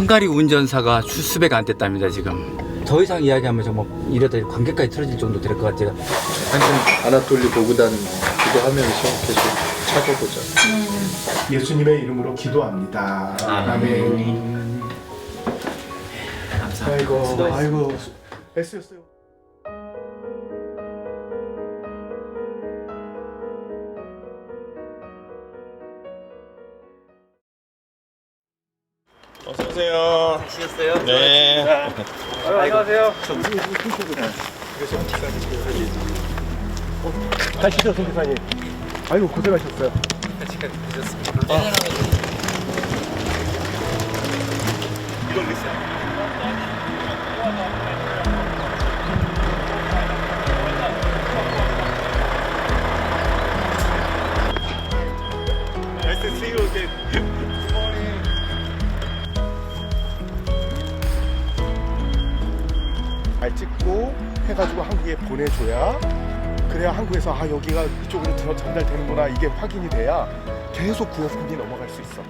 헝가리 운전사가 수습배가 안 됐답니다 지금 더 이상 이야기하면 정말 이러다 관계까지 틀어질 정도 될 것 같아요 항상 아나톨리 보구단 기도하면서 계속 찾아보자. 예수님의 이름으로 기도합니다. 아멘. 아이고, 아이고, 애쓰셨어요. 어서 오세요. 쉬었어요? 네. 가시죠, 선교사님. 아이고, 고생하셨어요. Nice 해가지고 한국에 보내줘야 그래야 한국에서 아 여기가 이쪽으로 들어 전달되는구나 이게 확인이 돼야 계속 구호품이 넘어갈 수 있어.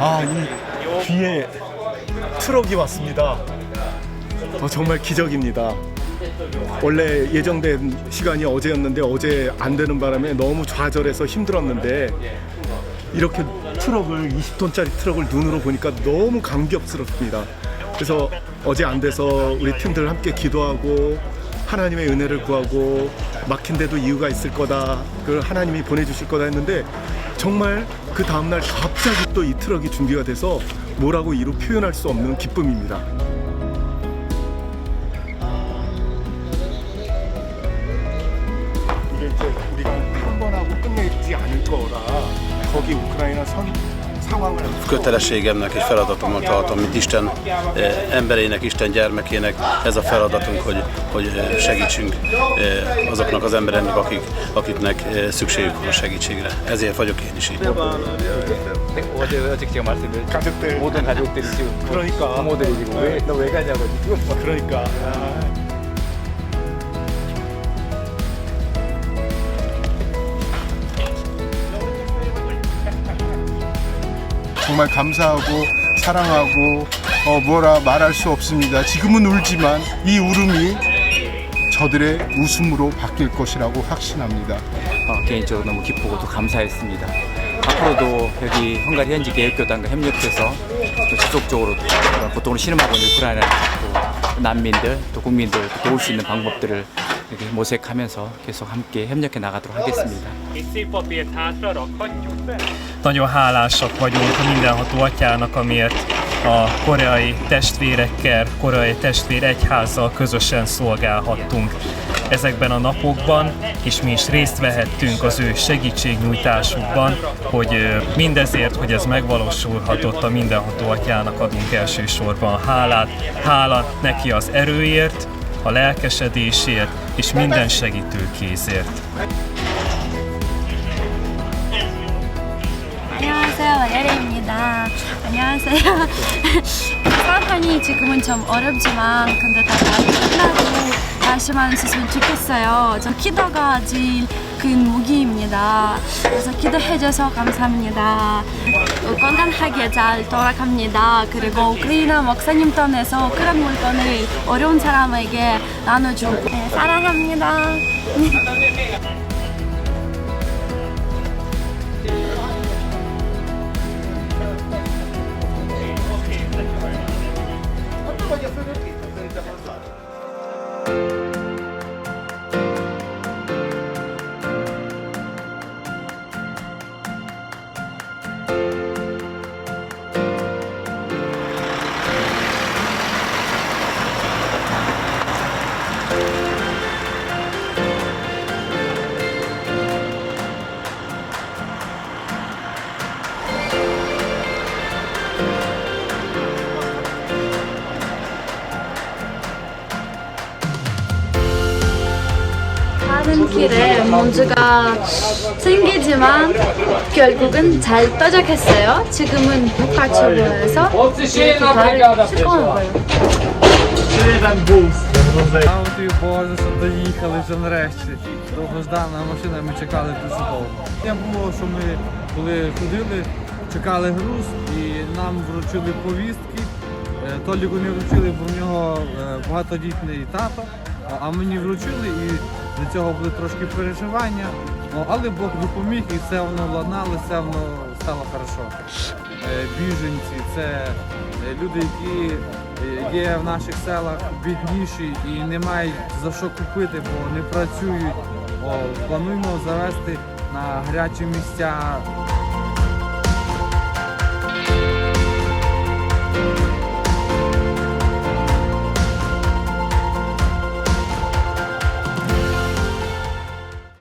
아, 이 뒤에 트럭이 왔습니다. 어, 정말 기적입니다. 원래 예정된 시간이 어제였는데 어제 안 되는 바람에 너무 좌절해서 힘들었는데 이렇게 트럭을 20톤짜리 트럭을 눈으로 보니까 너무 감격스럽습니다. 그래서 어제 안 돼서 우리 팀들 함께 기도하고 하나님의 은혜를 구하고 막힌 데도 이유가 있을 거다. 그걸 하나님이 보내주실 거다 했는데 정말 그 다음날 갑자기 또 이 트럭이 준비가 돼서 뭐라고 이루 표현할 수 없는 기쁨입니다. 이게 이제 우리가 한 번 하고 끝내지 않을 거라 거기 우크라이나 선 상황을 kötelességemnek és feladatomnak tartom, mint Isten eh, emberének, Isten gyermekének. Ez a feladatunk, hogy, hogy eh, segítsünk eh, azoknak az embereknek, akik, akiknek eh, szükségük van a segítségre. Ezért vagyok én is itt. 어제 어저께 제가 말씀드린 가족들 모든 가족들이 지금 그러니까. 부모들이 지금 왜 너 왜 가냐고 지금 그러니까 정말 감사하고 사랑하고 어, 뭐라 말할 수 없습니다. 지금은 울지만 이 울음이 저들의 웃음으로 바뀔 것이라고 확신합니다. 어, 개인적으로 너무 기쁘고 또 감사했습니다. 앞으로도 여기 헝가리 현지 개혁교단과 협력해서 또 지속적으로 어, 고통을 신음하고 있는 우크라이나 또 난민들 또 국민들 또 도울 수 있는 방법들을 이렇게 모색하면서 계속 함께 협력해 나가도록 하겠습니다. Egy szép papírt hátra rakhatjuk be? Nagyon hálásak vagyunk a mindenható atyának, amiért a koreai testvérekkel, koreai testvér egyházzal közösen szolgálhattunk ezekben a napokban, és mi is részt vehettünk az ő segítségnyújtásukban, hogy ö, mindezért, hogy ez megvalósulhatott, a mindenható atyának adunk elsősorban hálát. Hála neki az erőért, a lelkesedésért és minden segítő kézért. 안녕하세요, 예리입니다. 안녕하세요. 근데 다 다시만 있었으면 좋겠어요. 저 기도가 제일 큰 무기 입니다. 그래서 기도해줘서 감사합니다. 어, 건강하게 잘 돌아갑니다. 그리고 우크라이나 목사님 통해서 그런 물건을 어려운 사람에게 나눠주고 네, 사랑합니다. 가는 길에 문제가 생기지만 결국은 잘 도착했어요. 지금은 북한초보에서 이렇게 발을 씻고 거예요. Слава тобі Боже, що доїхали вже нарешті. Довгождана машина, ми чекали дуже довго. Я було, що ми коли ходили, чекали груз і нам вручили повістки. Е, Толіку не вручили, бо в нього е, багатодітний тато, а- а мені вручили і до цього були трошки переживання. Але Бог допоміг і все воно владналося, воно стало хорошо. Е, Біженці це е, люди, які е, є в наших селах бідніші і не мають за що купити, бо не працюють. Плануємо завести на гарячі місця